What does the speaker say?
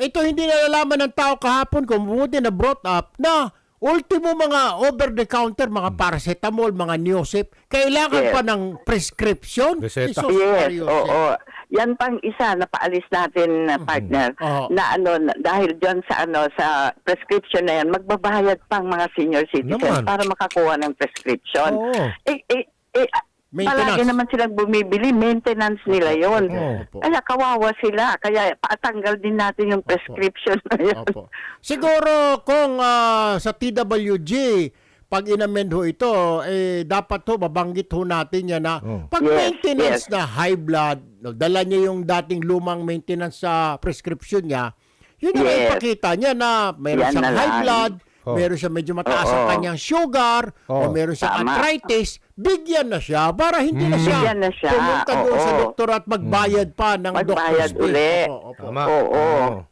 ito hindi nalalaman ng tao kahapon kung buti na brought up na ultimo mga over-the-counter, mga paracetamol, mga Neosip, kailangan Yes. pa ng prescription? Reseta. Yes, oo. Yan pang isa na paalis natin na partner Oo. na ano dahil diyan sa ano sa prescription na yan magbabayad pang mga senior citizens Naman. para makakuha ng prescription. Oo. Eh, eh, eh, Maintenance. palagi naman silang bumibili, maintenance nila yon. Opo. Kaya kawawa sila, kaya patanggal din natin yung prescription na yun. Opo. Siguro kung ah, sa TWG, pag inamend ho ito, eh, dapat ho, mabanggit ho natin yan na Oh. pag Yes, maintenance yes. na high blood, no, dala niya yung dating lumang maintenance sa prescription niya, yun ang Yes. ipakita niya na mayroon Yan siyang na high lang. blood, Oh. meron siya medyo mataas ang Oo. kanyang sugar, o Oh. meron siyang Tama. arthritis, bigyan na siya para hindi na siya, Bigyan na siya, pumunta doon sa oo. doktor at magbayad pa ng Magbayad doctor's bill. uli. Opo, opo. Tama. Oo. Oo.